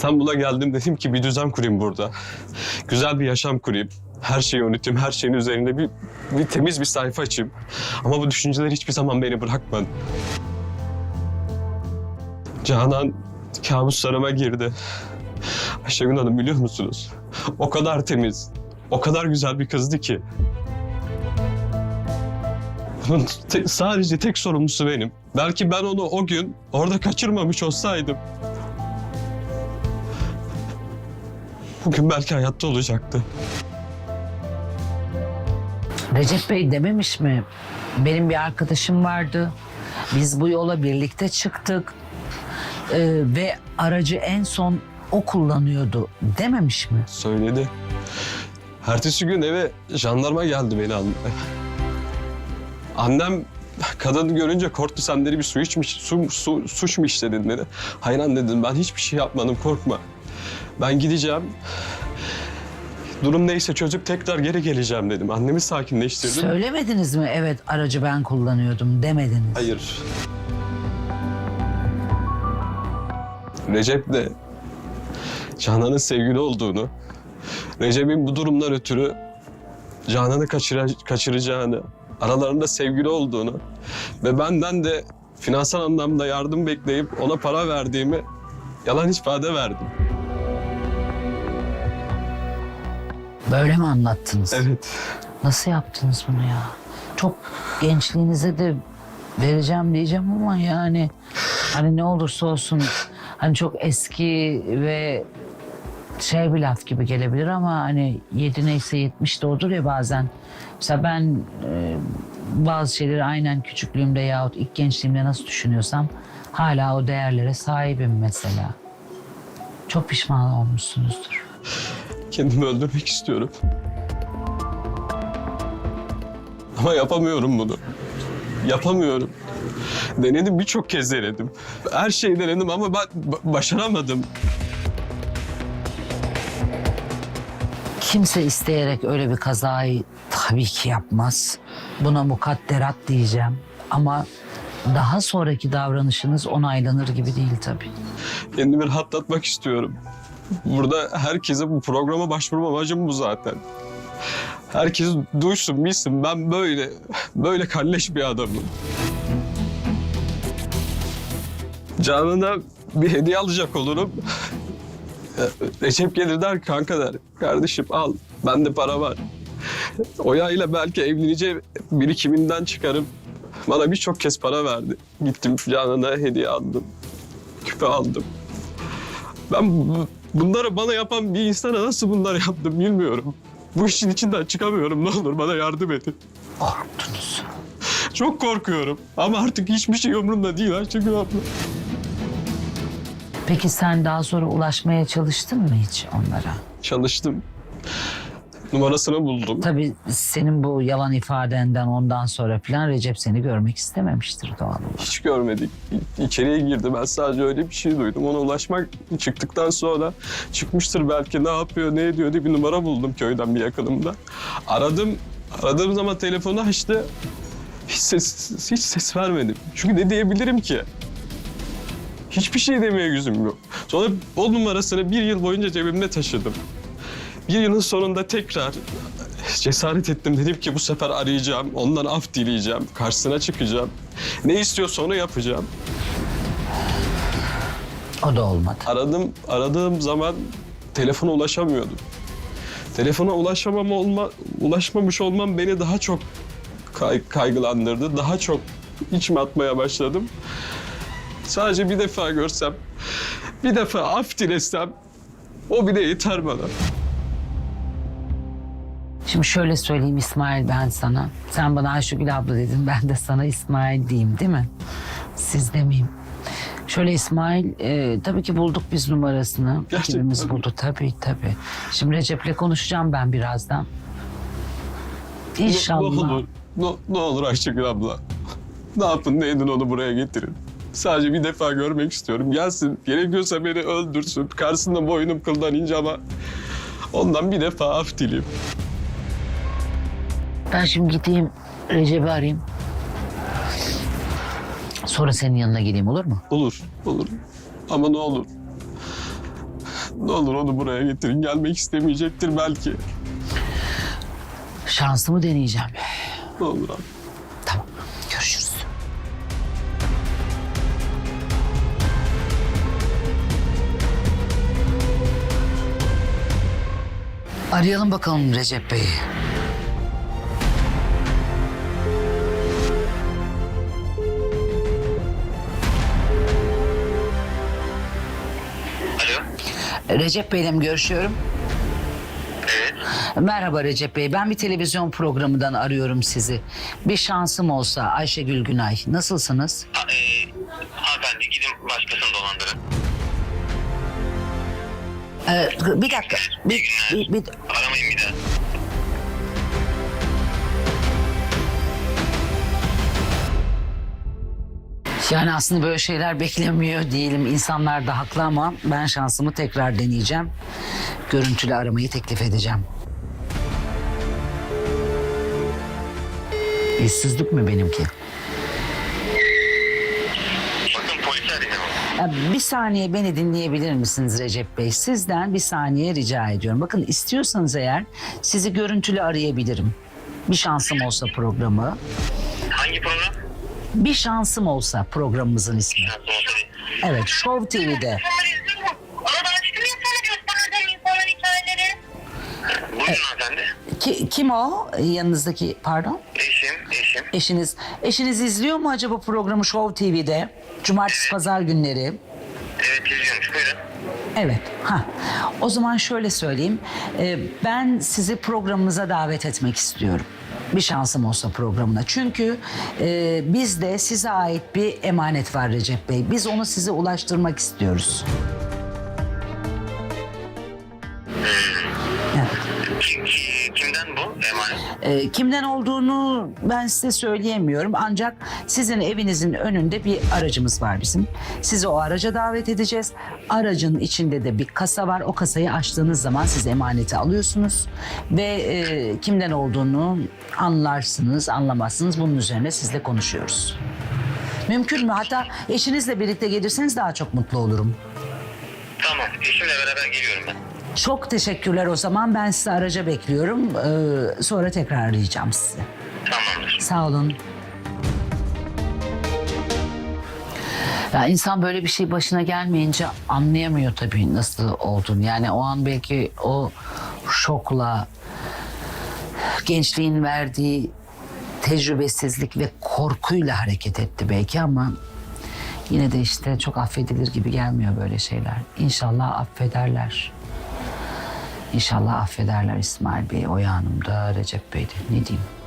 İstanbul'a geldim dedim ki bir düzen kurayım burada. Güzel bir yaşam kurayım. Her şeyi unutayım, her şeyin üzerinde bir, bir temiz bir sayfa açayım. Ama bu düşünceler hiçbir zaman beni bırakmadı. Canan kabuslarıma girdi. Ayşegül Hanım biliyor musunuz? O kadar temiz, o kadar güzel bir kızdı ki. Bunun te- sadece tek sorumlusu benim. Belki ben onu o gün orada kaçırmamış olsaydım... Bugün belki hayatta olacaktı. Recep Bey dememiş mi? Benim bir arkadaşım vardı. Biz bu yola birlikte çıktık. Ee, ve aracı en son o kullanıyordu dememiş mi? Söyledi. Ertesi gün eve jandarma geldi beni almaya. Annem kadını görünce korktu sen dedi bir su içmiş, su, su, suç mu işledin dedi. Hayır anne dedim ben hiçbir şey yapmadım korkma. Ben gideceğim. Durum neyse çözüp tekrar geri geleceğim dedim. Annemi sakinleştirdim. Söylemediniz mi? Evet aracı ben kullanıyordum demediniz. Hayır. Recep de Canan'ın sevgili olduğunu, Recep'in bu durumdan ötürü Canan'ı kaçıra- kaçıracağını, aralarında sevgili olduğunu ve benden de finansal anlamda yardım bekleyip ona para verdiğimi yalan ifade verdim. Böyle mi anlattınız? Evet. Nasıl yaptınız bunu ya? Çok gençliğinize de vereceğim diyeceğim ama yani hani ne olursa olsun hani çok eski ve şey bir laf gibi gelebilir ama hani yedi neyse yetmiş de odur ya bazen. Mesela ben e, bazı şeyleri aynen küçüklüğümde yahut ilk gençliğimde nasıl düşünüyorsam hala o değerlere sahibim mesela. Çok pişman olmuşsunuzdur. Kendimi öldürmek istiyorum. Ama yapamıyorum bunu. Yapamıyorum. Denedim birçok kez denedim. Her şeyi denedim ama ben ba- başaramadım. Kimse isteyerek öyle bir kazayı tabii ki yapmaz. Buna mukadderat diyeceğim. Ama daha sonraki davranışınız onaylanır gibi değil tabii. Kendimi rahatlatmak istiyorum. Burada herkese bu programa başvurma amacım bu zaten. Herkes duysun bilsin ben böyle böyle kalleş bir adamım. Canına bir hediye alacak olurum. Recep gelir der kanka der. Kardeşim al bende para var. Oya ile belki evleneceğim birikiminden çıkarım. Bana birçok kez para verdi. Gittim Canan'a hediye aldım. Küpe aldım. Ben bunları bana yapan bir insana nasıl bunları yaptım bilmiyorum. Bu işin içinden çıkamıyorum. Ne olur bana yardım edin. Korktunuz. Çok korkuyorum. Ama artık hiçbir şey umurumda değil Ayşegül abla. Peki sen daha sonra ulaşmaya çalıştın mı hiç onlara? Çalıştım. Numarasını buldum. Tabii senin bu yalan ifadenden ondan sonra falan Recep seni görmek istememiştir doğal olarak. Hiç görmedik. İ- İçeriye girdi. Ben sadece öyle bir şey duydum. Ona ulaşmak çıktıktan sonra çıkmıştır belki ne yapıyor, ne ediyor diye bir numara buldum köyden bir yakınımda. Aradım. Aradığım zaman telefonu açtı. Hiç ses, hiç ses vermedim. Çünkü ne diyebilirim ki? Hiçbir şey demeye yüzüm yok. Sonra o numarasını bir yıl boyunca cebimde taşıdım. Bir yılın sonunda tekrar cesaret ettim. Dedim ki bu sefer arayacağım, ondan af dileyeceğim, karşısına çıkacağım. Ne istiyorsa onu yapacağım. O da olmadı. Aradım, aradığım zaman telefona ulaşamıyordum. Telefona ulaşamam olma, ulaşmamış olmam beni daha çok kay- kaygılandırdı. Daha çok içime atmaya başladım. Sadece bir defa görsem, bir defa af dilesem o bile yeter bana. Şimdi şöyle söyleyeyim İsmail ben sana. Sen bana Ayşegül abla dedin ben de sana İsmail diyeyim değil mi? Siz demeyeyim. Şöyle İsmail e, tabii ki bulduk biz numarasını. Gerçekten Ekibimiz mi? buldu tabii tabii. Şimdi Recep'le konuşacağım ben birazdan. İnşallah. Ne olur, ne, ne olur Ayşegül abla. Ne yapın ne edin onu buraya getirin. Sadece bir defa görmek istiyorum. Gelsin, gerekiyorsa beni öldürsün. Karşısında boynum kıldan ince ama ondan bir defa af dileyim. Ben şimdi gideyim Recep'i arayayım. Sonra senin yanına geleyim olur mu? Olur, olur. Ama ne olur. Ne olur onu buraya getirin. Gelmek istemeyecektir belki. Şansımı deneyeceğim. Ne olur abi. Tamam. Görüşürüz. Arayalım bakalım Recep Bey'i. Recep Bey'le mi görüşüyorum? Evet. Merhaba Recep Bey. Ben bir televizyon programından arıyorum sizi. Bir şansım olsa Ayşegül Günay. Nasılsınız? Ha, e, hanımefendi gidin başkasını dolandırın. Ee, bir dakika. Bir, bir, bir- Aramayın bir daha. Yani aslında böyle şeyler beklemiyor değilim. İnsanlar da haklı ama ben şansımı tekrar deneyeceğim. Görüntülü aramayı teklif edeceğim. Yüzsüzlük mü benimki? Bakın. Ya Bir saniye beni dinleyebilir misiniz Recep Bey? Sizden bir saniye rica ediyorum. Bakın istiyorsanız eğer sizi görüntülü arayabilirim. Bir şansım olsa programı. Bir şansım olsa programımızın ismi. Evet Show TV'de. Ki, kim o yanınızdaki pardon? Eşim, eşim. Eşiniz. Eşiniz izliyor mu acaba programı Show TV'de? Cumartesi pazar günleri. Evet izliyormuş buyurun. Evet. Ha. O zaman şöyle söyleyeyim. Ee, ben sizi programımıza davet etmek istiyorum. Bir şansım olsa programına. Çünkü e, bizde size ait bir emanet var Recep Bey. Biz onu size ulaştırmak istiyoruz. Evet. Kim, ki- kimden bu emanet? Ee, kimden olduğunu ben size söyleyemiyorum. Ancak sizin evinizin önünde bir aracımız var bizim. Sizi o araca davet edeceğiz. Aracın içinde de bir kasa var. O kasayı açtığınız zaman siz emaneti alıyorsunuz. Ve e, kimden olduğunu anlarsınız, anlamazsınız. Bunun üzerine sizle konuşuyoruz. Mümkün mü? Hatta eşinizle birlikte gelirseniz daha çok mutlu olurum. Tamam eşimle beraber geliyorum ben. Çok teşekkürler o zaman. Ben sizi araca bekliyorum. Ee, sonra tekrar arayacağım sizi. Tamamdır. Sağ olun. Ya insan böyle bir şey başına gelmeyince anlayamıyor tabii nasıl olduğunu. Yani o an belki o şokla gençliğin verdiği tecrübesizlik ve korkuyla hareket etti belki ama yine de işte çok affedilir gibi gelmiyor böyle şeyler. İnşallah affederler. İnşallah affederler İsmail Bey, Oya Hanım da Recep Bey de. Ne diyeyim?